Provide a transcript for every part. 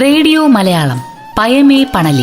Radio Malayalam പയമേ പണലി.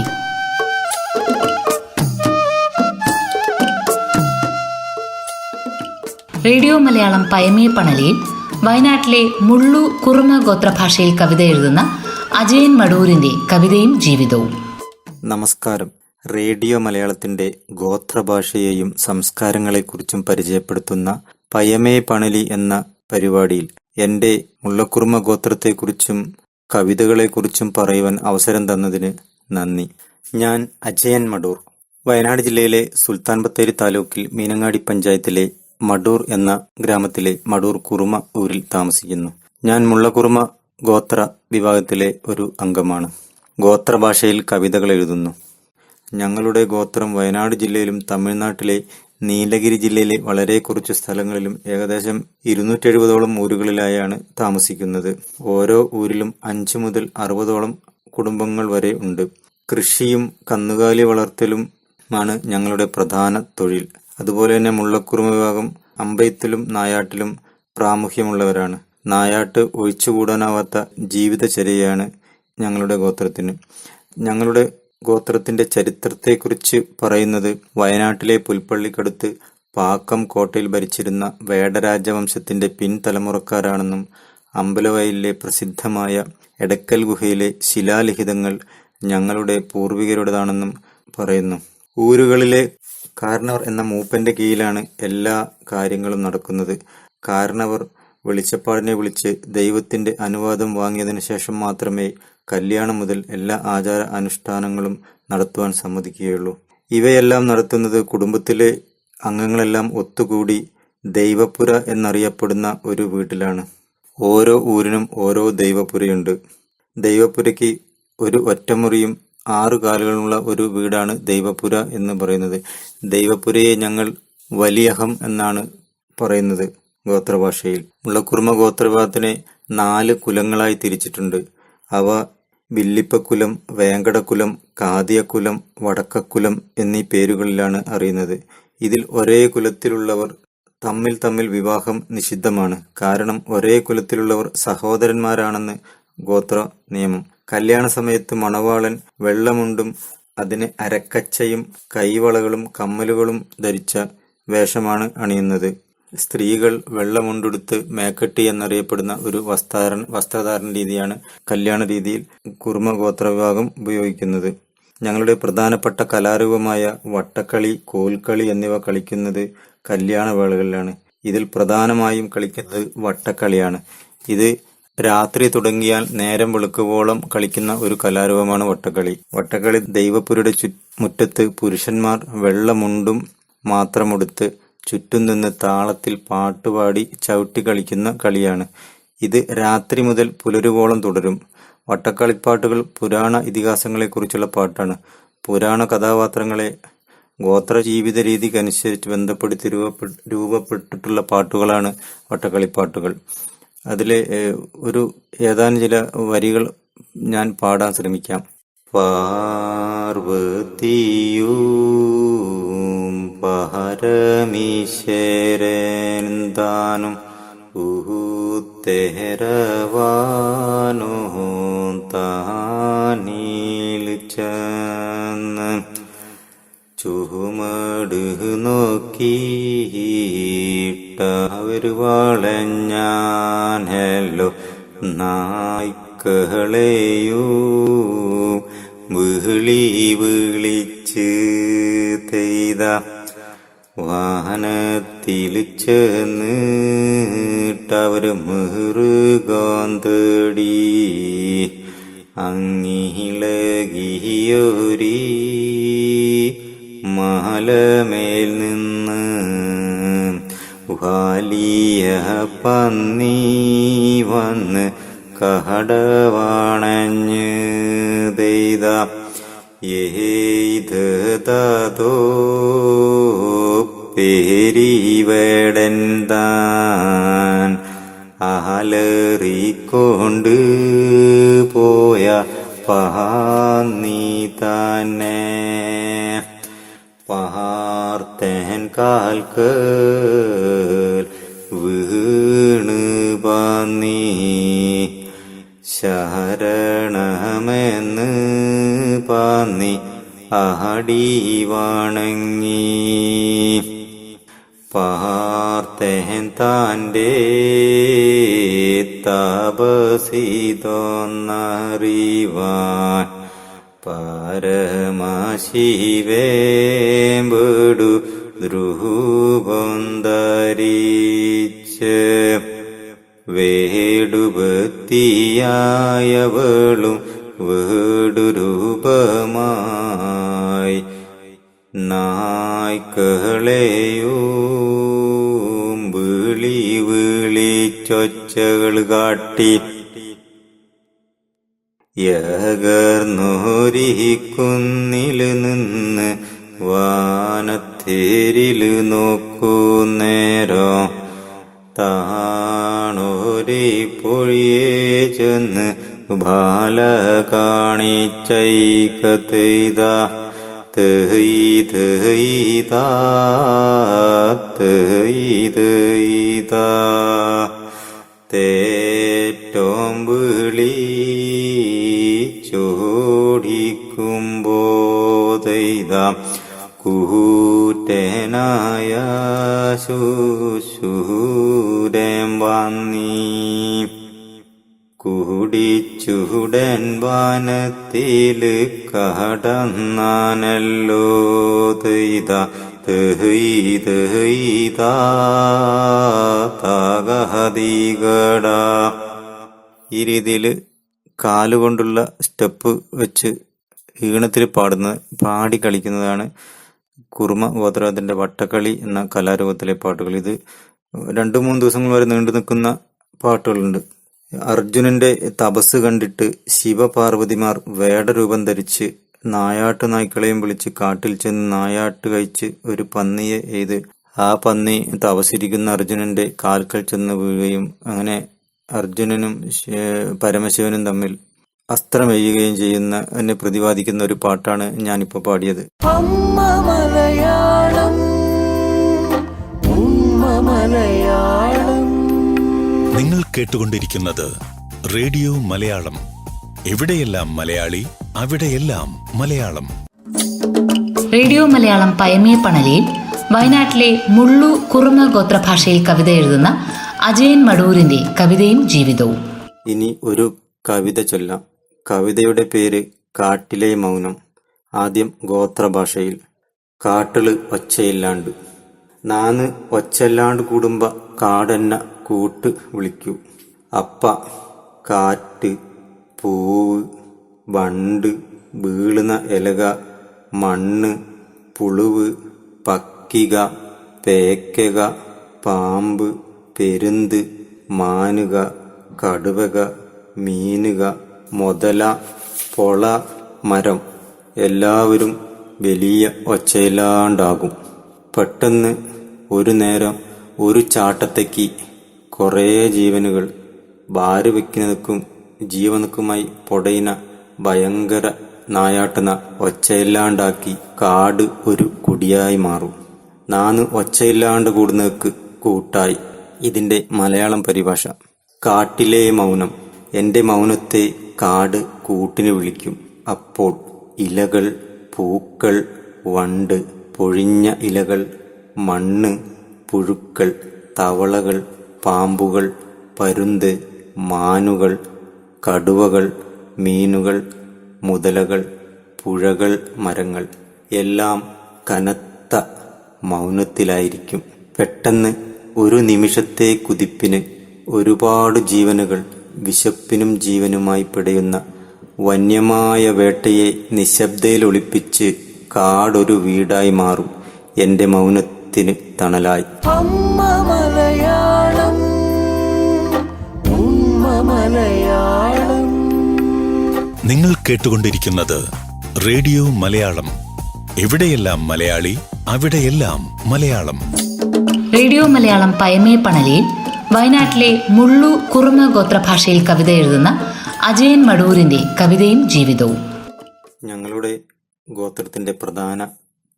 Radio Malayalam പയമേ പണലിയിൽ വയനാട്ടിലെ മുള്ളു കുറുമ ഗോത്രഭാഷയിൽ കവിത എഴുതുന്ന അജയൻ മടൂരിന്റെ കവിതയും ജീവിതവും. നമസ്കാരം. റേഡിയോ മലയാളത്തിന്റെ ഗോത്രഭാഷയെയും സംസ്കാരങ്ങളെക്കുറിച്ചും പരിചയപ്പെടുത്തുന്ന പയമേ പണലി എന്ന പരിപാടിയിൽ എന്റെ മുള്ളക്കുറുമ ഗോത്രത്തെക്കുറിച്ചും കവിതകളെക്കുറിച്ചും പറയുവാൻ അവസരം തന്നതിന് നന്ദി. ഞാൻ അജയൻ മടൂർ. വയനാട് ജില്ലയിലെ സുൽത്താൻ ബത്തേരി താലൂക്കിൽ മീനങ്ങാടി പഞ്ചായത്തിലെ മടൂർ എന്ന ഗ്രാമത്തിലെ മടൂർ കുറുമ ഊരിൽ താമസിക്കുന്നു. ഞാൻ മുള്ളക്കുറുമ ഗോത്ര വിഭാഗത്തിലെ ഒരു അംഗമാണ്. ഗോത്രഭാഷയിൽ കവിതകൾ എഴുതുന്നു. ഞങ്ങളുടെ ഗോത്രം വയനാട് ജില്ലയിലും തമിഴ്നാട്ടിലെ നീലഗിരി ജില്ലയിലെ വളരെ കുറച്ച് സ്ഥലങ്ങളിലും ഏകദേശം ഇരുന്നൂറ്റി എഴുപതോളം ഊരുകളിലായാണ് താമസിക്കുന്നത്. ഓരോ ഊരിലും അഞ്ച് മുതൽ അറുപതോളം കുടുംബങ്ങൾ വരെ ഉണ്ട്. കൃഷിയും കന്നുകാലി വളർത്തലും ആണ് ഞങ്ങളുടെ പ്രധാന തൊഴിൽ. അതുപോലെ തന്നെ മുള്ളക്കുറുമ വിഭാഗം അമ്പയത്തിലും നായാട്ടിലും പ്രാമുഖ്യമുള്ളവരാണ്. നായാട്ട് ഒഴിച്ചുകൂടാനാവാത്ത ജീവിതചര്യയാണ് ഞങ്ങളുടെ ഗോത്രത്തിന്. ഞങ്ങളുടെ ഗോത്രത്തിന്റെ ചരിത്രത്തെക്കുറിച്ച് പറയുന്നത് വയനാട്ടിലെ പുൽപ്പള്ളിക്കടുത്ത് പാക്കം കോട്ടയിൽ ഭരിച്ചിരുന്ന വേടരാജവംശത്തിന്റെ പിൻതലമുറക്കാരാണെന്നും അമ്പലവയലിലെ പ്രസിദ്ധമായ എടക്കൽ ഗുഹയിലെ ശിലാലിഖിതങ്ങൾ ഞങ്ങളുടെ പൂർവികരുടേതാണെന്നും പറയുന്നു. ഊരുകളിലെ കാരണവർ എന്ന മൂപ്പന്റെ കീഴിലാണ് എല്ലാ കാര്യങ്ങളും നടക്കുന്നത്. കാരണവർ വെളിച്ചപ്പാടിനെ വിളിച്ച് ദൈവത്തിന്റെ അനുവാദം വാങ്ങിയതിനു ശേഷം മാത്രമേ കല്യാണം മുതൽ എല്ലാ ആചാര അനുഷ്ഠാനങ്ങളും നടത്തുവാൻ സമ്മതിക്കുകയുള്ളൂ. ഇവയെല്ലാം നടത്തുന്നത് കുടുംബത്തിലെ അംഗങ്ങളെല്ലാം ഒത്തുകൂടി ദൈവപുര എന്നറിയപ്പെടുന്ന ഒരു വീട്ടിലാണ്. ഓരോ ഊരിനും ഓരോ ദൈവപുരയുണ്ട്. ദൈവപുരയ്ക്ക് ഒരു ഒറ്റമുറിയും ആറു കാലുകളുള്ള ഒരു വീടാണ് ദൈവപുര എന്ന് പറയുന്നത്. ദൈവപുരയെ ഞങ്ങൾ വലിയഹം എന്നാണ് പറയുന്നത് ഗോത്രഭാഷയിൽ. മുള്ളക്കുറുമ ഗോത്രവിഭാഗത്തിനെ നാല് കുലങ്ങളായി തിരിച്ചിട്ടുണ്ട്. അവ വില്ലിപ്പക്കുലം വേങ്കടക്കുലം കാതിയക്കുലം വടക്കക്കുലം എന്നീ പേരുകളിലാണ് അറിയുന്നത്. ഇതിൽ ഒരേ കുലത്തിലുള്ളവർ തമ്മിൽ തമ്മിൽ വിവാഹം നിഷിദ്ധമാണ്. കാരണം ഒരേ കുലത്തിലുള്ളവർ സഹോദരന്മാരാണെന്ന് ഗോത്ര നിയമം. കല്യാണ സമയത്ത് മണവാളൻ വെള്ളമുണ്ടും അതിന് അരക്കച്ചയും കൈവളകളും കമ്മലുകളും ധരിച്ച വേഷമാണ് അണിയുന്നത്. സ്ത്രീകൾ വെള്ളമുണ്ടെടുത്ത് മേക്കട്ടി എന്നറിയപ്പെടുന്ന ഒരു വസ്ത്രധാരണ വസ്ത്രധാരണ രീതിയാണ് കല്യാണ രീതിയിൽ ഗോത്ര വിഭാഗം ഉപയോഗിക്കുന്നത്. ഞങ്ങളുടെ പ്രധാനപ്പെട്ട കലാരൂപമായ വട്ടക്കളി കോൽക്കളി എന്നിവ കളിക്കുന്നത് കല്യാണ വേളകളിലാണ്. ഇതിൽ പ്രധാനമായും കളിക്കുന്നത് വട്ടക്കളിയാണ്. ഇത് രാത്രി തുടങ്ങിയാൽ നേരം വെളുക്കുവോളം കളിക്കുന്ന ഒരു കലാരൂപമാണ് വട്ടക്കളി. വട്ടക്കളി ദൈവപുരുടെ ചു മുറ്റത്ത് പുരുഷന്മാർ വെള്ളമുണ്ടും മാത്രമെടുത്ത് ചുറ്റും നിന്ന് താളത്തിൽ പാട്ടുപാടി ചവിട്ടി കളിക്കുന്ന കളിയാണ്. ഇത് രാത്രി മുതൽ പുലരുവോളം തുടരും. വട്ടക്കളിപ്പാട്ടുകൾ പുരാണ ഇതിഹാസങ്ങളെക്കുറിച്ചുള്ള പാട്ടാണ്. പുരാണ കഥാപാത്രങ്ങളെ ഗോത്ര ജീവിത രീതിക്കനുസരിച്ച് ബന്ധപ്പെടുത്തി രൂപപ്പെ- രൂപപ്പെട്ടിട്ടുള്ള പാട്ടുകളാണ് വട്ടക്കളിപ്പാട്ടുകൾ. അതിലെ ഒരു ഏതാനും ചില വരികൾ ഞാൻ പാടാൻ ശ്രമിക്കാം. പാർവതിയും പരമീശ്വരൻ താനും ഊത്തേരവാനോ താനീൽ ചെന്ന് ചുമട് നോക്കിയിട്ടവർ വളഞ്ഞാൻ നായ്ക്കളെയൂ. വിളി വിളിച്ച് തെയ്ത വാഹനത്തിൽ ചെന്നിട്ടവർ മൃഗം തേടി അങ്ങിളകിയൊരീ മലമേൽ നിന്ന് വാലിയ പന്നി വന്ന് കടവാണഞ്ഞ് തെയ്ത ഏതോ പേരിവേടൻ താൻ അലറിക്കൊണ്ട് പോയ പന്നി തന്നെ. പാർത്തേൻ കാൽക്ക് വീണ് പന്നി ശരണമെന്ന് പാന്നി അടി വണങ്ങി. താന്റെ താപസിതോന്നറിവാൻ പരമശിവേമ്പടു ധ്രുവം ധരിച്ച് വേടുപത്തിയായവളും വേടുരൂപമായി നായ്ക്കളെയും വിളി വിളിച്ചൊച്ചകൾ കാട്ടി. യകർന്നോരിക്കുന്നിൽ നിന്ന് വാനത്തേരിൽ നോക്കൂ നേരോ. താണോരി പൊഴിയെ ചെന്ന് ബാല കാണിച്ചൈകത്തെയ്ത തേയ് തേയ്താ തേയ് തേയ്താ. കൂറ്റനായ ശൂശൂരൻ വന്നീ. കുടിച്ചുടൻ വനത്തിൽ കടന്നാനല്ലോ. ഈ കാലുകൊണ്ടുള്ള സ്റ്റെപ്പ് വെച്ച് ഈണത്തിൽ പാടുന്ന പാടി കളിക്കുന്നതാണ് കുറുമ ഗോത്രത്തിന്റെ വട്ടക്കളി എന്ന കലാരൂപത്തിലെ പാട്ടുകൾ. ഇത് രണ്ടു മൂന്ന് ദിവസങ്ങൾ വരെ നീണ്ടു നിൽക്കുന്ന പാട്ടുകളുണ്ട്. അർജുനന്റെ തപസ് കണ്ടിട്ട് ശിവപാർവതിമാർ വേടരൂപം ധരിച്ച് നായാട്ടു നായ്ക്കളെയും വിളിച്ച് കാട്ടിൽ ചെന്ന് നായാട്ട് കഴിച്ച് ഒരു പന്നിയെ എയ്ത് ആ പന്നി തപസിരിക്കുന്ന അർജുനന്റെ കാൽക്കൽ ചെന്ന് വീഴുകയും അങ്ങനെ അർജുനനും പരമശിവനും തമ്മിൽ അസ്ത്രമെയ്യുകയും ചെയ്യുന്ന എന്നെ പ്രതിപാദിക്കുന്ന ഒരു പാട്ടാണ് ഞാനിപ്പോൾ പാടിയത്. അമ്മ മലയാളം ഉമ്മ മലയാളം. നിങ്ങൾ കേട്ടുകൊണ്ടിരിക്കുന്നത് റേഡിയോ മലയാളം. എവിടെയെല്ലാം മലയാളി അവിടെയെല്ലാം മലയാളം. റേഡിയോ മലയാളം പയമേ പണലിയിൽ വയനാട്ടിലെ മുള്ളു കുറുമ ഗോത്രഭാഷയിൽ കവിത എഴുതുന്ന അജയൻ മടൂരിന്റെ കവിതയും ജീവിതവും. ഇനി ഒരു കവിത ചൊല്ലാം. കവിതയുടെ പേര് കാട്ടിലെ മൗനം. ആദ്യം ഗോത്രഭാഷയിൽ. കാട്ടിൽ ഒച്ചയില്ലാണ്ട്. നാന്ന് ഒച്ചല്ലാണ്ട് കൂടുമ്പ കാടന്ന കൂട്ട് വിളിക്കൂ. അപ്പ കാറ്റ് പൂവ് വണ്ട് വീളുന്ന ഇലക മണ്ണ് പുളുവ് പക്കിക പേക്കക പാമ്പ് പെരുന്ത് മാനുക കടുവക മീനുക മുതല പൊള മരം എല്ലാവരും വലിയ ഒച്ചയില്ലാണ്ടാകും പെട്ടെന്ന് ഒരു നേരം ഒരു ചാട്ടത്തേക്ക് കുറേ ജീവനുകൾ ഭാര്യ വെക്കുന്നതുക്കും ജീവനക്കുമായി പൊടയിന ഭയങ്കര നായാട്ടുന്ന ഒച്ചയില്ലാണ്ടാക്കി കാട് ഒരു കുടിയായി മാറും. നാന്ന് ഒച്ചയില്ലാണ്ട് കൂടുന്നവർക്ക് കൂട്ടായി. ഇതിന്റെ മലയാളം പരിഭാഷ കാട്ടിലെ മൗനം. എന്റെ മൗനത്തെ കാട് കൂട്ടിന് വിളിക്കും. അപ്പോൾ ഇലകൾ പൂക്കൾ വണ്ട് പൊഴിഞ്ഞ ഇലകൾ മണ്ണ് പുഴുക്കൾ തവളകൾ പാമ്പുകൾ പരുന്ത് മാനുകൾ കടുവകൾ മീനുകൾ മുതലകൾ പുഴകൾ മരങ്ങൾ എല്ലാം കനത്ത മൗനത്തിലായിരിക്കും. പെട്ടെന്ന് ഒരു നിമിഷത്തെ കുതിപ്പിന് ഒരുപാട് ജീവനുകൾ വിശപ്പിനും ജീവനുമായി പിടയുന്ന വന്യമായ വേട്ടയെ നിശബ്ദയിൽ ഒളിപ്പിച്ച് കാടൊരു വീടായി മാറും. എന്റെ മൗനത്തിന് തണലായി. അമ്മ മലയാളം മലയാളം. നിങ്ങൾ കേട്ടുകൊണ്ടിരിക്കുന്നത് റേഡിയോ മലയാളം. എവിടെയെല്ലാം മലയാളി അവിടെയെല്ലാം മലയാളം. റേഡിയോ മലയാളം പയമേ പണലിയിൽ വയനാട്ടിലെ മുള്ളു കുറുമ ഗോത്ര ഭാഷയിൽ കവിത എഴുതുന്ന അജയൻ മടൂരിന്റെ കവിതയും ജീവിതവും. ഞങ്ങളുടെ ഗോത്രത്തിന്റെ പ്രധാന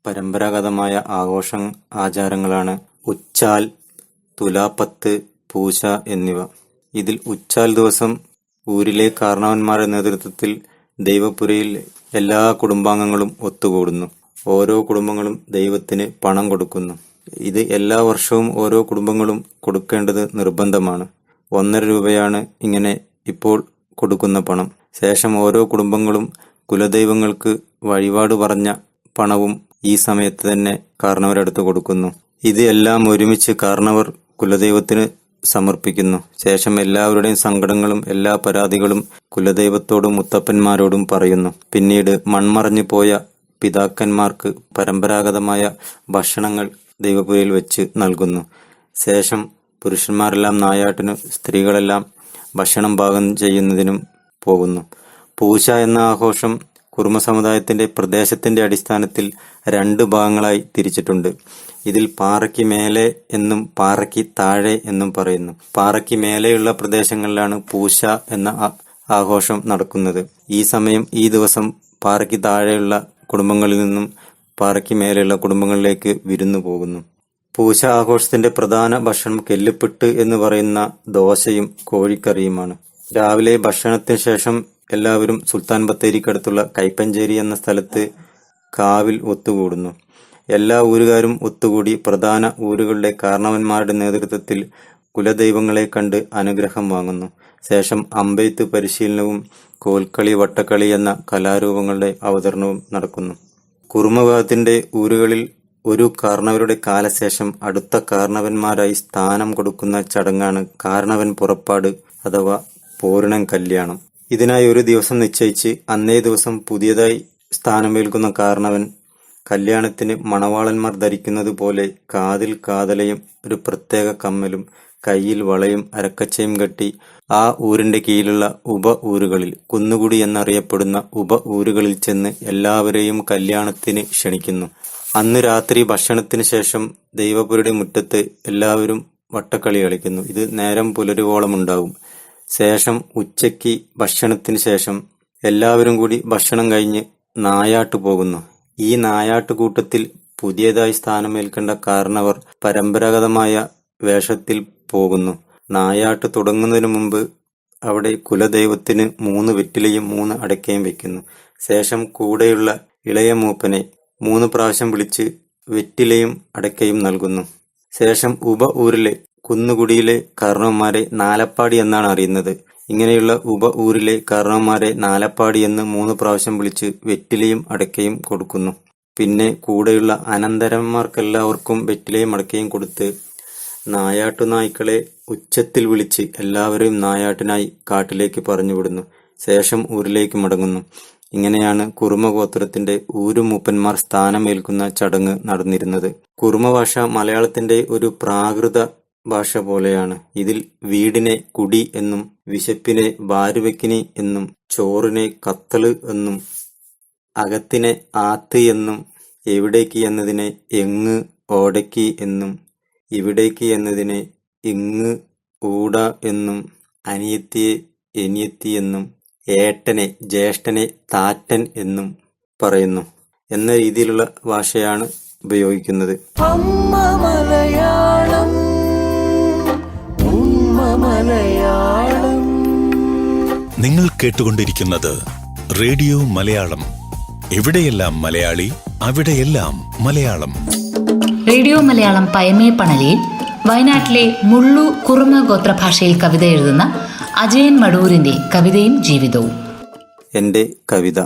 പരമ്പരാഗതമായ ആഘോഷ ആചാരങ്ങളാണ് ഉച്ചാൽ തുലാപ്പത്ത് പൂശ എന്നിവ. ഇതിൽ ഉച്ചാൽ ദിവസം ഊരിലെ കാരണവന്മാരുടെ നേതൃത്വത്തിൽ ദൈവപുരയിൽ എല്ലാ കുടുംബാംഗങ്ങളും ഒത്തുകൂടുന്നു. ഓരോ കുടുംബങ്ങളും ദൈവത്തിന് പണം കൊടുക്കുന്നു. ഇത് എല്ലാ വർഷവും ഓരോ കുടുംബങ്ങളും കൊടുക്കേണ്ടത് നിർബന്ധമാണ്. ഒന്നര രൂപയാണ് ഇങ്ങനെ ഇപ്പോൾ കൊടുക്കുന്ന പണം. ശേഷം ഓരോ കുടുംബങ്ങളും കുലദൈവങ്ങൾക്ക് വഴിപാട് പറഞ്ഞ പണവും ഈ സമയത്ത് തന്നെ കാരണവരടുത്ത് കൊടുക്കുന്നു. ഇത് എല്ലാം ഒരുമിച്ച് കാരണവർ കുലദൈവത്തിന് സമർപ്പിക്കുന്നു. ശേഷം എല്ലാവരുടെയും സങ്കടങ്ങളും എല്ലാ പരാതികളും കുലദൈവത്തോടും മുത്തപ്പന്മാരോടും പറയുന്നു. പിന്നീട് മൺമറഞ്ഞു പോയ പിതാക്കന്മാർക്ക് പരമ്പരാഗതമായ ഭക്ഷണങ്ങൾ ദൈവപുരയിൽ വെച്ച് നൽകുന്നു. ശേഷം പുരുഷന്മാരെല്ലാം നായാട്ടിനും സ്ത്രീകളെല്ലാം ഭക്ഷണം പാകം ചെയ്യുന്നതിനും പോകുന്നു. പൂശ എന്ന ആഘോഷം കുറുമ സമുദായത്തിന്റെ പ്രദേശത്തിന്റെ അടിസ്ഥാനത്തിൽ രണ്ട് ഭാഗങ്ങളായി തിരിച്ചിട്ടുണ്ട്. ഇതിൽ പാറയ്ക്ക് മേലെ എന്നും പാറയ്ക്ക് താഴെ എന്നും പറയുന്നു. പാറയ്ക്ക് മേലെയുള്ള പ്രദേശങ്ങളിലാണ് പൂശ എന്ന ആഘോഷം നടക്കുന്നത്. ഈ സമയം ഈ ദിവസം പാറയ്ക്ക് താഴെയുള്ള കുടുംബങ്ങളിൽ നിന്നും പാറയ്ക്ക് മേലെയുള്ള കുടുംബങ്ങളിലേക്ക് വിരുന്നു പോകുന്നു. പൂശ ആഘോഷത്തിന്റെ പ്രധാന ഭക്ഷണം കെല്ലുപ്പിട്ട് എന്ന് പറയുന്ന ദോശയും കോഴിക്കറിയുമാണ്. രാവിലെ ഭക്ഷണത്തിന് ശേഷം എല്ലാവരും സുൽത്താൻ ബത്തേരിക്കടുത്തുള്ള കൈപ്പഞ്ചേരി എന്ന സ്ഥലത്ത് കാവിൽ ഒത്തുകൂടുന്നു. എല്ലാ ഊരുകാരും ഒത്തുകൂടി പ്രധാന ഊരുകളുടെ കാരണവന്മാരുടെ നേതൃത്വത്തിൽ കുലദൈവങ്ങളെ കണ്ട് അനുഗ്രഹം വാങ്ങുന്നു. ശേഷം അമ്പെയ്ത്ത് പരിശീലനവും കോൽക്കളി വട്ടക്കളി എന്ന കലാരൂപങ്ങളുടെ അവതരണവും നടക്കുന്നു. കുറുമവിഭാഗത്തിന്റെ ഊരുകളിൽ ഒരു കാർണവരുടെ കാലശേഷം അടുത്ത കാർണവന്മാരായി സ്ഥാനം കൊടുക്കുന്ന ചടങ്ങാണ് കാർണവൻ പുറപ്പാട് അഥവാ പൂരണം കല്യാണം. ഇതിനായി ഒരു ദിവസം നിശ്ചയിച്ച് അന്നേ ദിവസം പുതിയതായി സ്ഥാനമേൽക്കുന്ന കാരണവൻ കല്യാണത്തിന് മണവാളന്മാർ ധരിക്കുന്നത് പോലെ കാതിൽ കാതലയും ഒരു പ്രത്യേക കമ്മലും കയ്യിൽ വളയും അരക്കച്ചയും കെട്ടി ആ ഊരിന്റെ കീഴിലുള്ള ഉപ ഊരുകളിൽ കുന്നുകുടി എന്നറിയപ്പെടുന്ന ഉപ ഊരുകളിൽ ചെന്ന് എല്ലാവരെയും കല്യാണത്തിന് ക്ഷണിക്കുന്നു. അന്ന് രാത്രി ഭക്ഷണത്തിന് ശേഷം ദൈവപുരുടെ മുറ്റത്ത് എല്ലാവരും വട്ടക്കളി കളിക്കുന്നു. ഇത് നേരം പുലരുവോളം ഉണ്ടാകും. ശേഷം ഉച്ചയ്ക്ക് ഭക്ഷണത്തിന് ശേഷം എല്ലാവരും കൂടി ഭക്ഷണം കഴിഞ്ഞ് നായാട്ട് പോകുന്നു. ഈ നായാട്ട് കൂട്ടത്തിൽ പുതിയതായി സ്ഥാനമേൽക്കേണ്ട കാരണവർ പരമ്പരാഗതമായ വേഷത്തിൽ പോകുന്നു. നായാട്ട് തുടങ്ങുന്നതിനു മുമ്പ് അവിടെ കുലദൈവത്തിന് മൂന്ന് വെറ്റിലയും മൂന്ന് അടക്കയും വെക്കുന്നു. ശേഷം കൂടെയുള്ള ഇളയ മൂപ്പനെ മൂന്ന് പ്രാവശ്യം വിളിച്ച് വെറ്റിലയും അടക്കയും നൽകുന്നു. ശേഷം ഉപ ഊരിലെ കുന്നുകുടിയിലെ കർണവന്മാരെ നാലപ്പാടി എന്നാണ് അറിയുന്നത്. ഇങ്ങനെയുള്ള ഉപ ഊരിലെ കാരണവന്മാരെ നാലപ്പാടി എന്ന് മൂന്ന് പ്രാവശ്യം വിളിച്ച് വെറ്റിലയും അടക്കയും കൊടുക്കുന്നു. പിന്നെ കൂടെയുള്ള അനന്തരന്മാർക്കെല്ലാവർക്കും വെറ്റിലയും അടക്കയും കൊടുത്ത് നായാട്ടു നായ്ക്കളെ ഉച്ചത്തിൽ വിളിച്ച് എല്ലാവരെയും നായാട്ടിനായി കാട്ടിലേക്ക് പറഞ്ഞുവിടുന്നു. ശേഷം ഊരിലേക്ക് മടങ്ങുന്നു. ഇങ്ങനെയാണ് കുറുമ ഗോത്രത്തിന്റെ ഊരുമൂപ്പന്മാർ സ്ഥാനമേൽക്കുന്ന ചടങ്ങ് നടന്നിരുന്നത്. കുറുമ ഭാഷ മലയാളത്തിന്റെ ഒരു പ്രാകൃത ഭാഷ പോലെയാണ്. ഇതിൽ വീടിനെ കുടി എന്നും വിശപ്പിനെ ബാരുവെക്കിനി എന്നും ചോറിനെ കത്തൾ എന്നും അകത്തിനെ ആത്ത് എന്നും എവിടേക്ക് എന്നതിനെ എങ്ങ് ഓടയ്ക്ക് എന്നും ഇവിടേക്ക് എന്നതിനെ ഇങ്ങ് ഊട എന്നും അനിയത്തിയെ എനിയത്തി എന്നും ഏട്ടനെ ജ്യേഷ്ഠനെ താറ്റൻ എന്നും പറയുന്നു. എന്ന രീതിയിലുള്ള ഭാഷയാണ് ഉപയോഗിക്കുന്നത്. അമ്മ മലയാളം മലയാളം. നിങ്ങൾ കേട്ടുകൊണ്ടിരിക്കുന്നത് റേഡിയോ മലയാളം. എവിടെയെല്ലാം മലയാളി അവിടെയെല്ലാം മലയാളം. റേഡിയോ മലയാളം പയമേ പണലിയിൽ വയനാട്ടിലെ മുള്ളു കുറുമ ഗോത്രഭാഷയിൽ കവിത എഴുതുന്ന അജയൻ മടൂരിന്റെ കവിതയും ജീവിതവും. എന്റെ കവിത.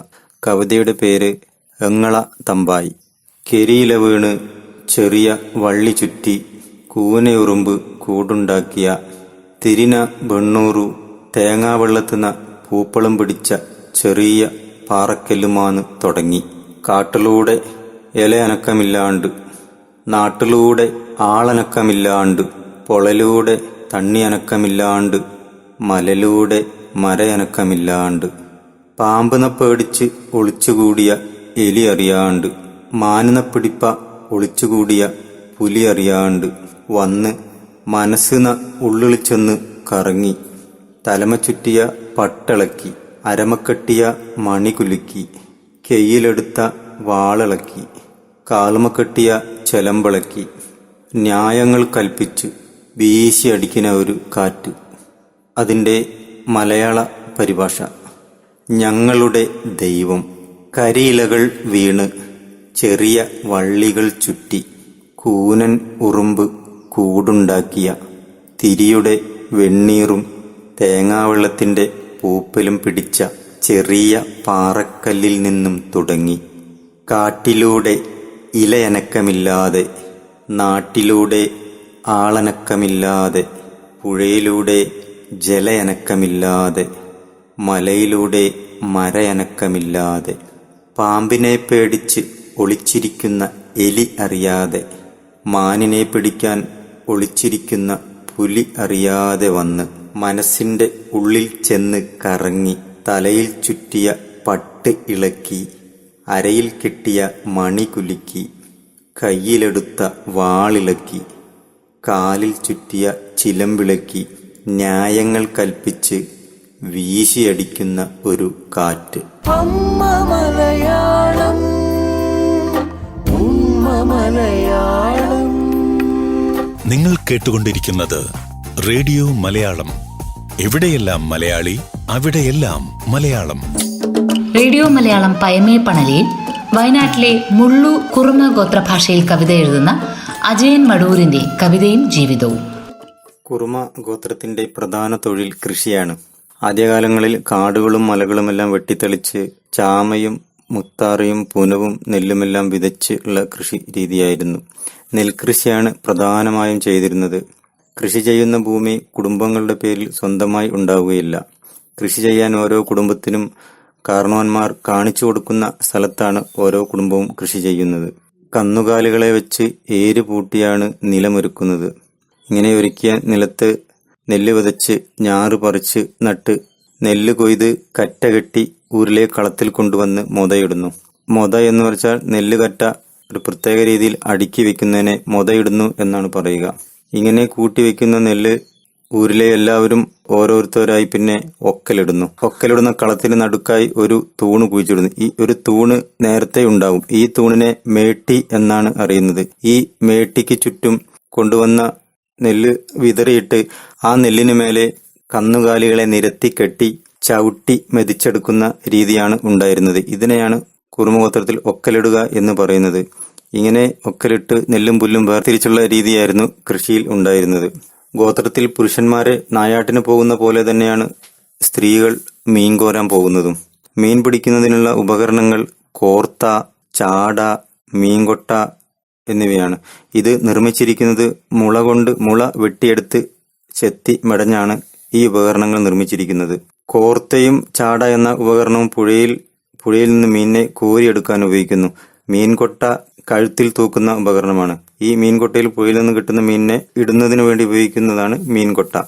കവിതയുടെ പേര് എങ്ങള തമ്പായി. കെരിയില വീണ് ചെറിയ വള്ളി ചുറ്റി കൂനയുറുമ്പ് കൂടുണ്ടാക്കിയ തിരിന വെണ്ണൂറു തേങ്ങാവെള്ളത്തിന പൂപ്പളം പിടിച്ച ചെറിയ പാറക്കല്ലുമാന്ന് തുടങ്ങി. കാട്ടിലൂടെ ഇലയനക്കമില്ലാണ്ട് നാട്ടിലൂടെ ആളനക്കമില്ലാണ്ട് പൊളലൂടെ തണ്ണി അനക്കമില്ലാണ്ട് മലലൂടെ മരയനക്കമില്ലാണ്ട് പാമ്പിനെ പേടിച്ച് ഒളിച്ചുകൂടിയ എലി അറിയാണ്ട് മാനിനെ പിടിപ്പ ഒളിച്ചുകൂടിയ പുലി അറിയാണ്ട് വന്ന് മനസ്സിന ഉള്ളിളിച്ചെന്ന് കറങ്ങി. തലമ ചുറ്റിയ പട്ടിളക്കി. അരമക്കെട്ടിയ മണി കുലുക്കി. കെയ്യിലെടുത്ത വാളിളക്കി. കാലുമ ചെലമ്പിളക്കി. ന്യായങ്ങൾ കൽപ്പിച്ച് വീശി അടിക്കുന്ന ഒരു കാറ്റ്. അതിന്റെ മലയാള പരിഭാഷ. ഞങ്ങളുടെ ദൈവം. കരിയിലകൾ വീണ്. ചെറിയ വള്ളികൾ ചുറ്റി. കൂനൻ ഉറുമ്പ് കൂടുണ്ടാക്കിയ തിരിയുടെ വെണ്ണീറും തേങ്ങാവെള്ളത്തിന്റെ പൂപ്പലും പിടിച്ച ചെറിയ പാറക്കല്ലിൽ നിന്നും തുടങ്ങി. കാട്ടിലൂടെ ഇലയനക്കമില്ലാതെ നാട്ടിലൂടെ ആളനക്കമില്ലാതെ പുഴയിലൂടെ ജലയനക്കമില്ലാതെ മലയിലൂടെ മരയനക്കമില്ലാതെ പാമ്പിനെ പേടിച്ച് ഒളിച്ചിരിക്കുന്ന എലി അറിയാതെ മാനിനെ പിടിക്കാൻ ഒളിച്ചിരിക്കുന്ന പുലി അറിയാതെ വന്ന് മനസ്സിന്റെ ഉള്ളിൽ ചെന്ന് കറങ്ങി തലയിൽ ചുറ്റിയ പട്ട് ഇളക്കി അരയിൽ കെട്ടിയ മണി കുലുക്കി കയ്യിലെടുത്ത വാളിളക്കി കാലിൽ ചുറ്റിയ ചിലമ്പിളക്കി ന്യായങ്ങൾ കൽപ്പിച്ച് വീശിയടിക്കുന്ന ഒരു കാറ്റ്. അമ്മ മലയാളം മലയാളം. നിങ്ങൾ കേട്ടുകൊണ്ടിരിക്കുന്നത് റേഡിയോ മലയാളം. എവിടെയെല്ലാം മലയാളി അവിടെയെല്ലാം മലയാളം. റേഡിയോ മലയാളം പയമേ പണലിയിൽ വയനാട്ടിലെ മുള്ളു കുറുമ ഗോത്രഭാഷയിൽ കവിത എഴുതുന്ന അജയൻ മടൂരിന്റെ കവിതയും ജീവിതവും. കുറുമ ഗോത്രത്തിന്റെ പ്രധാന തൊഴിൽ കൃഷിയാണ്. ആദ്യകാലങ്ങളിൽ കാടുകളും മലകളുമെല്ലാം വെട്ടിത്തെളിച്ച് ചാമയും മുത്താറയും പുനവും നെല്ലുമെല്ലാം വിതച്ച് ഉള്ള കൃഷി രീതിയായിരുന്നു. നെൽകൃഷിയാണ് പ്രധാനമായും ചെയ്തിരുന്നത്. കൃഷി ചെയ്യുന്ന ഭൂമി കുടുംബങ്ങളുടെ പേരിൽ സ്വന്തമായി ഉണ്ടാവുകയില്ല. കൃഷി ചെയ്യാൻ ഓരോ കുടുംബത്തിനും കാരണവന്മാർ കാണിച്ചു കൊടുക്കുന്ന സ്ഥലത്താണ് ഓരോ കുടുംബവും കൃഷി ചെയ്യുന്നത്. കന്നുകാലികളെ വെച്ച് ഏര് പൂട്ടിയാണ് നിലമൊരുക്കുന്നത്. ഇങ്ങനെ ഒരുക്കിയ നിലത്ത് നെല്ല് വിതച്ച് ഞാറ് പറിച്ച് നട്ട് നെല്ല് കൊയ്ത് കറ്റ കെട്ടി ഊരിലെ കളത്തിൽ കൊണ്ടുവന്ന് മൊതയിടുന്നു. മൊത എന്ന് വെച്ചാൽ നെല്ല് കറ്റ ഒരു പ്രത്യേക രീതിയിൽ അടുക്കി വെക്കുന്നതിനെ മൊതയിടുന്നു എന്നാണ് പറയുക. ഇങ്ങനെ കൂട്ടി വെക്കുന്ന നെല്ല് ഊരിലെ എല്ലാവരും ഓരോരുത്തരായി പിന്നെ ഒക്കലിടുന്നു. ഒക്കലിടുന്ന കളത്തിന് നടുക്കായി ഒരു തൂണ് കുഴിച്ചിടുന്നു. ഈ ഒരു തൂണ് നേരത്തെ ഉണ്ടാവും. ഈ തൂണിനെ മേട്ടി എന്നാണ് അറിയുന്നത്. ഈ മേട്ടിക്ക് ചുറ്റും കൊണ്ടുവന്ന നെല്ല് വിതറിയിട്ട് ആ നെല്ലിന് മേലെ കന്നുകാലികളെ നിരത്തി കെട്ടി ചവിട്ടി മെതിച്ചെടുക്കുന്ന രീതിയാണ് ഉണ്ടായിരുന്നത്. ഇതിനെയാണ് കുറുമഗോത്രത്തിൽ ഒക്കലിടുക എന്ന് പറയുന്നത്. ഇങ്ങനെ ഒക്കലിട്ട് നെല്ലും പുല്ലും വേർതിരിച്ചുള്ള രീതിയായിരുന്നു കൃഷിയിൽ ഉണ്ടായിരുന്നത്. ഗോത്രത്തിൽ പുരുഷന്മാരെ നായാട്ടിന് പോകുന്ന പോലെ തന്നെയാണ് സ്ത്രീകൾ മീൻ കോരാൻ പോകുന്നതും. മീൻ പിടിക്കുന്നതിനുള്ള ഉപകരണങ്ങൾ കോർത്ത ചാട മീൻകൊട്ട എന്നിവയാണ്. ഇത് നിർമ്മിച്ചിരിക്കുന്നത് മുള കൊണ്ട് മുള വെട്ടിയെടുത്ത് ചെത്തി മെടഞ്ഞാണ് ഈ ഉപകരണങ്ങൾ നിർമ്മിച്ചിരിക്കുന്നത്. കോർത്തയും ചാട എന്ന ഉപകരണവും പുഴയിൽ പുഴയിൽ നിന്ന് മീനിനെ കോരിയെടുക്കാൻ ഉപയോഗിക്കുന്നു. മീൻകൊട്ട കഴുത്തിൽ തൂക്കുന്ന ഉപകരണമാണ്. ഈ മീൻകൊട്ടയിൽ പുഴയിൽ നിന്ന് കിട്ടുന്ന മീനിനെ ഇടുന്നതിന് വേണ്ടി ഉപയോഗിക്കുന്നതാണ് മീൻകൊട്ട.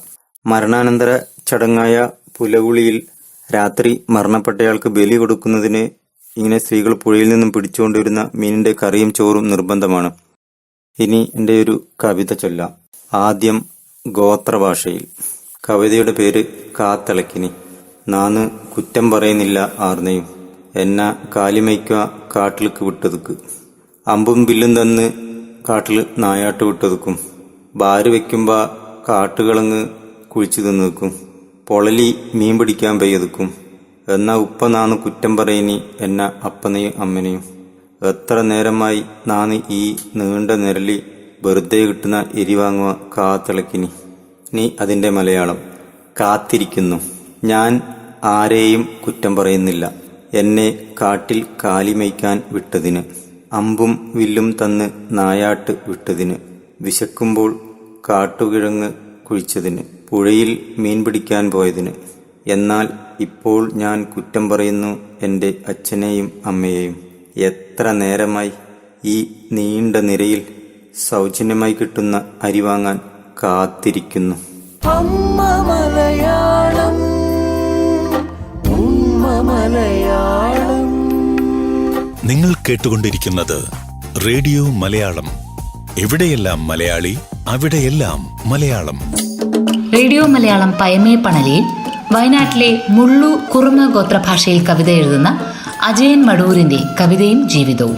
മരണാനന്തര ചടങ്ങായ പുലകുളിയിൽ രാത്രി മരണപ്പെട്ടയാൾക്ക് ബലി കൊടുക്കുന്നതിന് ഇങ്ങനെ സ്ത്രീകൾ പുഴയിൽ നിന്നും പിടിച്ചുകൊണ്ടിരുന്ന മീനിന്റെ കറിയും ചോറും നിർബന്ധമാണ്. ഇനി എന്റെ ഒരു കവിത ചൊല്ലാം. ആദ്യം ഗോത്രഭാഷയിൽ. കവിതയുടെ പേര് കാത്തിളക്കിനി നാന്ന് കുറ്റം പറയുന്നില്ല ആർന്നെയും. എന്നാ കാലിമയ്ക്ക കാട്ടിലേക്ക് വിട്ടതുക്ക്. അമ്പും വില്ലും തന്ന് കാട്ടിൽ നായാട്ട് വിട്ടതുക്കും. ബാര് വെക്കുമ്പോ കാട്ടുകളങ്ങ് കുഴിച്ചു തിന്നുക്കും പൊളലി മീൻ പിടിക്കാൻ പെയ്യതുക്കും. എന്നാ ഉപ്പ നാന്ന് കുറ്റം പറയിനി എന്ന അപ്പനെയും അമ്മനെയും. എത്ര നേരമായി നാന്ന് ഈ നീണ്ട നിരലി വെറുതെ കിട്ടുന്ന എരി വാങ്ങുക കാത്തിളക്കിനി. നീ അതിന്റെ മലയാളം. കാത്തിരിക്കുന്നു. ഞാൻ ആരെയും കുറ്റം പറയുന്നില്ല. എന്നെ കാട്ടിൽ കാലിമയ്ക്കാൻ വിട്ടതിന് അമ്പും വില്ലും തന്ന് നായാട്ട് വിട്ടതിന് വിശക്കുമ്പോൾ കാട്ടുകിഴങ്ങ് കുഴിച്ചതിന് പുഴയിൽ മീൻ പിടിക്കാൻ പോയതിന്. എന്നാൽ ഇപ്പോൾ ഞാൻ കുറ്റം പറയുന്നു എന്റെ അച്ഛനെയും അമ്മയെയും. എത്ര നേരമായി ഈ നീണ്ട നിരയിൽ സൗജന്യമായി കിട്ടുന്ന അരി വാങ്ങാൻ കാത്തിരിക്കുന്നു. അമ്മ മലയാളം മലയാളം. നിങ്ങൾ കേട്ടുകൊണ്ടിരിക്കുന്നത് റേഡിയോ മലയാളം. എവിടെയെല്ലാം മലയാളി അവിടെയെല്ലാം മലയാളം. റേഡിയോ മലയാളം പയമേ പണലിയിൽ വയനാട്ടിലെ മുള്ളു കുറുമ ഗോത്രഭാഷയിൽ കവിത എഴുതുന്ന അജയൻ മടൂരിന്റെ കവിതയും ജീവിതവും.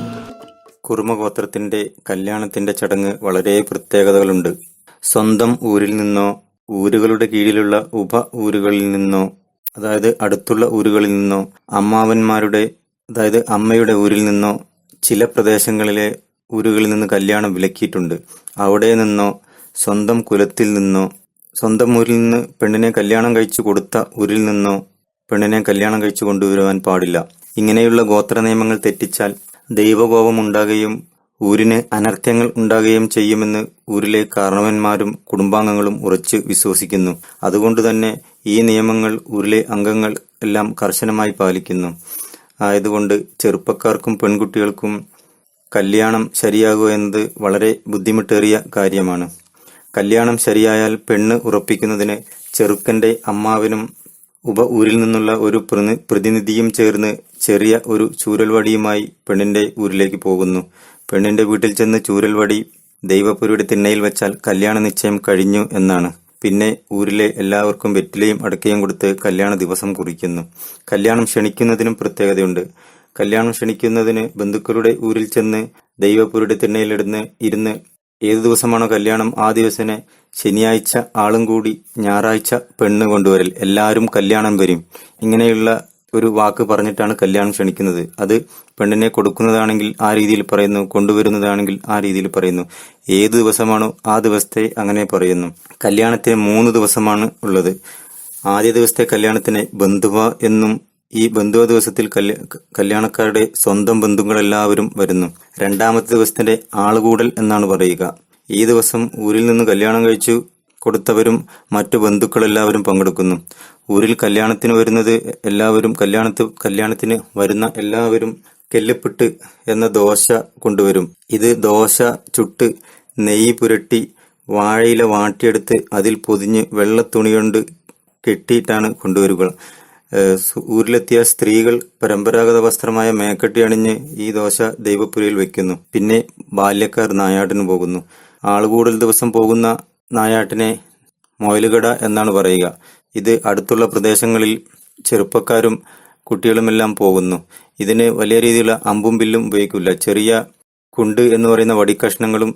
കുറുമഗോത്രത്തിന്റെ കല്യാണത്തിന്റെ ചടങ്ങ് വളരെ പ്രത്യേകതകളുണ്ട്. സ്വന്തം ഊരിൽ നിന്നോ ഊരുകളുടെ കീഴിലുള്ള ഉപ ഊരുകളിൽ നിന്നോ അതായത് അടുത്തുള്ള ഊരുകളിൽ നിന്നോ അമ്മാവന്മാരുടെ അതായത് അമ്മയുടെ ഊരിൽ നിന്നോ ചില പ്രദേശങ്ങളിലെ ഊരുകളിൽ നിന്ന് കല്യാണം വിലക്കിയിട്ടുണ്ട്. അവിടെ നിന്നോ സ്വന്തം കുലത്തിൽ നിന്നോ സ്വന്തം ഊരിൽ നിന്ന് പെണ്ണിനെ കല്യാണം കഴിച്ചു കൊടുത്ത ഊരിൽ നിന്നോ പെണ്ണിനെ കല്യാണം കഴിച്ചു കൊണ്ടുവരുവാൻ പാടില്ല. ഇങ്ങനെയുള്ള ഗോത്ര നിയമങ്ങൾ തെറ്റിച്ചാൽ ദൈവകോപം ഉണ്ടാകുകയും ഊരിന് അനർത്ഥ്യങ്ങൾ ഉണ്ടാകുകയും ചെയ്യുമെന്ന് ഊരിലെ കാരണവന്മാരും കുടുംബാംഗങ്ങളും ഉറച്ചു വിശ്വസിക്കുന്നു. അതുകൊണ്ട് തന്നെ ഈ നിയമങ്ങൾ ഊരിലെ അംഗങ്ങൾ എല്ലാം കർശനമായി പാലിക്കുന്നു. ആയതുകൊണ്ട് ചെറുപ്പക്കാർക്കും പെൺകുട്ടികൾക്കും കല്യാണം ശരിയാകുക എന്നത് വളരെ ബുദ്ധിമുട്ടേറിയ കാര്യമാണ്. കല്യാണം ശരിയായാൽ പെണ്ണ് ഉറപ്പിക്കുന്നതിന് ചെറുക്കന്റെ അമ്മാവിനും ഉപ ഊരിൽ നിന്നുള്ള ഒരു പ്രതിനിധിയും ചേർന്ന് ചെറിയ ഒരു ചൂരൽവടിയുമായി പെണ്ണിന്റെ ഊരിലേക്ക് പോകുന്നു. പെണ്ണിന്റെ വീട്ടിൽ ചെന്ന് ചൂരൽവടി ദൈവപുരിയുടെ തിണ്ണയിൽ വെച്ചാൽ കല്യാണ നിശ്ചയം കഴിഞ്ഞു എന്നാണ്. പിന്നെ ഊരിലെ എല്ലാവർക്കും വെറ്റിലയും അടക്കയും കൊടുത്ത് കല്യാണ ദിവസം കുറിക്കുന്നു. കല്യാണം ക്ഷണിക്കുന്നതിനും പ്രത്യേകതയുണ്ട്. കല്യാണം ക്ഷണിക്കുന്നതിന് ബന്ധുക്കളുടെ ഊരിൽ ചെന്ന് ദൈവപുരിയുടെ തിണ്ണയിലിടുന്ന് ഇരുന്ന് ഏതു ദിവസമാണോ കല്യാണം ആ ദിവസനെ ശനിയാഴ്ച ആളും കൂടി ഞായറാഴ്ച പെണ്ണ് കൊണ്ടുവരൽ. എല്ലാവരും കല്യാണം വരും. ഇങ്ങനെയുള്ള ഒരു വാക്ക് പറഞ്ഞിട്ടാണ് കല്യാണം ക്ഷണിക്കുന്നത്. അത് പെണ്ണിനെ കൊടുക്കുന്നതാണെങ്കിൽ ആ രീതിയിൽ പറയുന്നു കൊണ്ടുവരുന്നതാണെങ്കിൽ ആ രീതിയിൽ പറയുന്നു. ഏത് ദിവസമാണോ ആ ദിവസത്തെ അങ്ങനെ പറയുന്നു. കല്യാണത്തിന് മൂന്ന് ദിവസമാണ് ഉള്ളത്. ആദ്യ ദിവസത്തെ കല്യാണത്തിന് ബന്ധുവ എന്നും ഈ ബന്ധുവ ദിവസത്തിൽ കല്യ- കല്യാണക്കാരുടെ സ്വന്തം ബന്ധുക്കളെല്ലാവരും വരുന്നു. രണ്ടാമത്തെ ദിവസത്തിന്റെ ആളുകൂടൽ എന്നാണ് പറയുക. ഈ ദിവസം ഊരിൽ നിന്ന് കല്യാണം കഴിച്ചു കൊടുത്തവരും മറ്റു ബന്ധുക്കളെല്ലാവരും പങ്കെടുക്കുന്നു. ഊരിൽ കല്യാണത്തിന് വരുന്നത് എല്ലാവരും കല്യാണത്ത് കല്യാണത്തിന് വരുന്ന എല്ലാവരും കെല്ലുപ്പിട്ട് എന്ന ദോശ കൊണ്ടുവരും. ഇത് ദോശ ചുട്ട് നെയ്യ് പുരട്ടി വാഴയില വാട്ടിയെടുത്ത് അതിൽ പൊതിഞ്ഞ് തുണി കൊണ്ട് കെട്ടിയിട്ടാണ് കൊണ്ടുവരിക. ഊരിലെത്തിയ സ്ത്രീകൾ പരമ്പരാഗത വസ്ത്രമായ മേക്കട്ടി അണിഞ്ഞ് ഈ ദോശ ദൈവപുരയിൽ വെക്കുന്നു. പിന്നെ ബാല്യക്കാർ നായാട്ടിന് പോകുന്നു. ആളുകൂടൽ ദിവസം പോകുന്ന നായാട്ടിനെ മൊയലുകട എന്നാണ് പറയുക. ഇത് അടുത്തുള്ള പ്രദേശങ്ങളിൽ ചെറുപ്പക്കാരും കുട്ടികളുമെല്ലാം പോകുന്നു. ഇതിന് വലിയ രീതിയിലുള്ള അമ്പും ബില്ലും ഉപയോഗിക്കില്ല. ചെറിയ കുണ്ട് എന്ന് പറയുന്ന വടിക്കഷ്ണങ്ങളും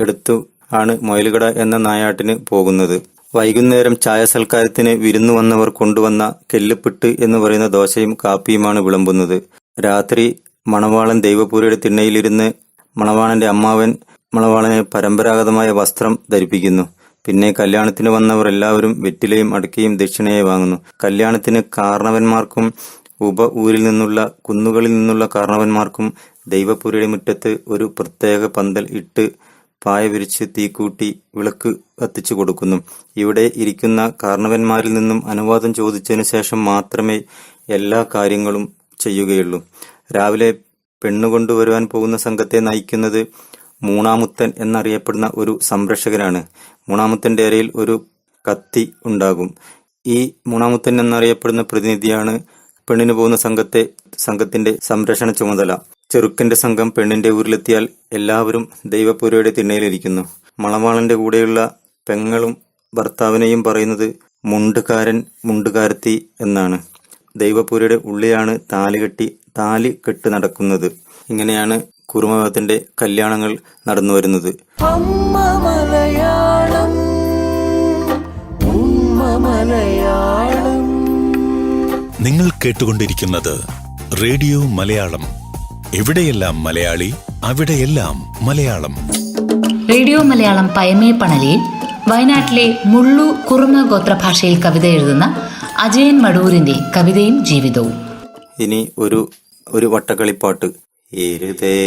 എടുത്തു ആണ് മൊയലുകട എന്ന നായാട്ടിന് പോകുന്നത്. വൈകുന്നേരം ചായ സൽക്കാരത്തിന് വിരുന്നു വന്നവർ കൊണ്ടുവന്ന കെല്ലുപ്പിട്ട് എന്ന് പറയുന്ന ദോശയും കാപ്പിയുമാണ് വിളമ്പുന്നത്. രാത്രി മണവാളൻ ദൈവപൂരയുടെ തിണ്ണയിലിരുന്ന് മണവാളന്റെ അമ്മാവൻ മണവാളനെ പരമ്പരാഗതമായ വസ്ത്രം ധരിപ്പിക്കുന്നു. പിന്നെ കല്യാണത്തിന് വന്നവർ എല്ലാവരും വെറ്റിലയും അടുക്കയും ദക്ഷിണയെ വാങ്ങുന്നു. കല്യാണത്തിന് കാരണവന്മാർക്കും ഉപ ഊരിൽ നിന്നുള്ള കുന്നുകളിൽ നിന്നുള്ള കാരണവന്മാർക്കും ദൈവപുരയുടെ മുറ്റത്ത് ഒരു പ്രത്യേക പന്തൽ ഇട്ട് പായ വിരിച്ച് തീക്കൂട്ടി വിളക്ക് കത്തിച്ചു കൊടുക്കുന്നു. ഇവിടെ ഇരിക്കുന്ന കാരണവന്മാരിൽ നിന്നും അനുവാദം ചോദിച്ചതിനു ശേഷം മാത്രമേ എല്ലാ കാര്യങ്ങളും ചെയ്യുകയുള്ളൂ. രാവിലെ പെണ്ണുകൊണ്ടുവരുവാൻ പോകുന്ന സംഘത്തെ നയിക്കുന്നത് മൂണാമുത്തൻ എന്നറിയപ്പെടുന്ന ഒരു സംരക്ഷകനാണ്. മൂണാമുത്തന്റെ അരയിൽ ഒരു കത്തി ഉണ്ടാകും. ഈ മൂണാമുത്തൻ എന്നറിയപ്പെടുന്ന പ്രതിനിധിയാണ് പെണ്ണിന് പോകുന്ന സംഘത്തെ സംഘത്തിന്റെ സംരക്ഷണ ചുമതല. ചെറുക്കന്റെ സംഘം പെണ്ണിന്റെ ഊരിലെത്തിയാൽ എല്ലാവരും ദൈവപുരയുടെ തിണ്ണയിലിരിക്കുന്നു. മണവാളന്റെ കൂടെയുള്ള പെങ്ങളും ഭർത്താവിനെയും പറയുന്നത് മുണ്ടുകാരൻ മുണ്ടുകാരത്തി എന്നാണ്. ദൈവപുരയുടെ ഉള്ളിലാണ് താലി കെട്ടി താലി കെട്ട് നടക്കുന്നത്. ഇങ്ങനെയാണ് കുറുമവിവാഹത്തിന്റെ കല്യാണങ്ങൾ നടന്നു വരുന്നത്. അമ്മ മലയാളം ഉമ്മ നിങ്ങൾ കേട്ടുകൊണ്ടിരിക്കുന്നത് റേഡിയോ മലയാളം. എവിടെയെല്ലാം മലയാളി അവിടെയെല്ലാം മലയാളം. റേഡിയോ മലയാളം പയമേ പണലിയിൽ വയനാട്ടിലെ മുള്ളു കുറുമ ഗോത്രഭാഷയിൽ കവിത എഴുതുന്ന അജയൻ മടൂരിന്റെ കവിതയും ജീവിതവും. ഇനി ഒരു ഒരു വട്ടക്കളിപ്പാട്ട്. എരുതേ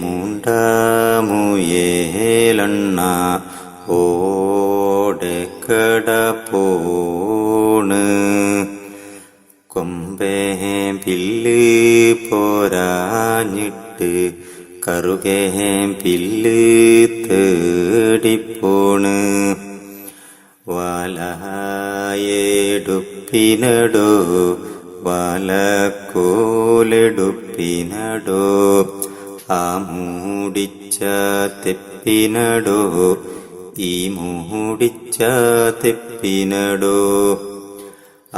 മുണ്ടമുയേലണ്ണ ഓടക്കട പോണ്. കൊമ്പേ പില്ല് പോരാഞ്ഞിട്ട് കറുകേ പില്ല് തേടിപ്പോണ്. വാലയെടുപ്പിനടോ വാലക്കോലെടുപ്പിനടോ ആ മൂടിച്ച തെപ്പിനടോ ഈ മൂടിച്ച തെപ്പിനടോ.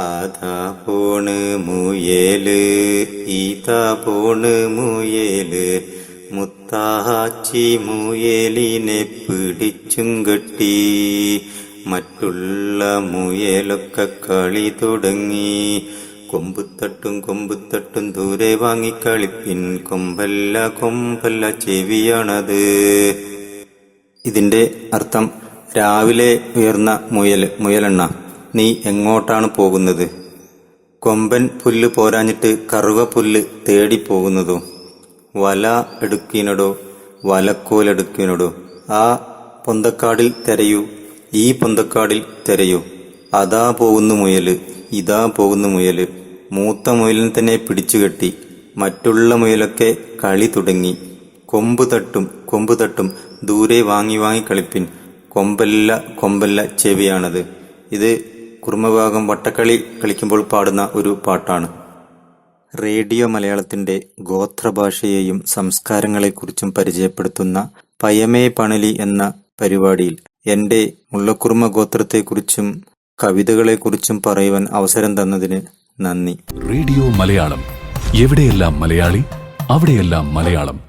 ആതാ പോണ് മുയേൽ ഈതാ പോണ് മുയേൽ മുത്താച്ചി മുയലിനെ പിടിച്ചും കെട്ടി. മറ്റുള്ള മുയലൊക്കെ കളി തുടങ്ങി. കൊമ്പുത്തട്ടും കൊമ്പുത്തട്ടും ദൂരെ വാങ്ങിക്കളിപ്പിൻ കൊമ്പല്ല കൊമ്പല്ല ചെവിയാണത്. ഇതിന്റെ അർത്ഥം രാവിലെ ഉയർന്ന മുയൽ മുയലെണ്ണ നീ എങ്ങോട്ടാണ് പോകുന്നത്? കൊമ്പൻ പുല്ല് പോരാഞ്ഞിട്ട് കറുവ പുല്ല് തേടി പോകുന്നതോ? വല എടുക്കിനടോ വലക്കോലെടുക്കിനടോ ആ പൊന്തക്കാടിൽ തെരയൂ ഈ പൊന്തക്കാടിൽ തെരയൂ. അതാ പോകുന്നു മുയൽ. ഇതാ പോകുന്ന മുയൽ മൂത്ത മുയലിനെ തന്നെ പിടിച്ചുകെട്ടി മറ്റുള്ള മുയലൊക്കെ കളി തുടങ്ങി. കൊമ്പ് തട്ടും കൊമ്പ് തട്ടും ദൂരെ വാങ്ങി വാങ്ങി കളിപ്പിൻ. കൊമ്പല്ല കൊമ്പല്ല ചെവിയാണത്. ഇത് കുറുമഭാഗം വട്ടക്കളി കളിക്കുമ്പോൾ പാടുന്ന ഒരു പാട്ടാണ്. റേഡിയോ മലയാളത്തിന്റെ ഗോത്രഭാഷയെയും സംസ്കാരങ്ങളെക്കുറിച്ചും പരിചയപ്പെടുത്തുന്ന പയമേ പണലി എന്ന പരിപാടിയിൽ എന്റെ മുള്ളക്കുറുമ ഗോത്രത്തെക്കുറിച്ചും കവിതകളെക്കുറിച്ചും പറയുവാൻ അവസരം തന്നതിന് നന്ദി. റേഡിയോ മലയാളം. എവിടെയെല്ലാം മലയാളി അവിടെയെല്ലാം മലയാളം.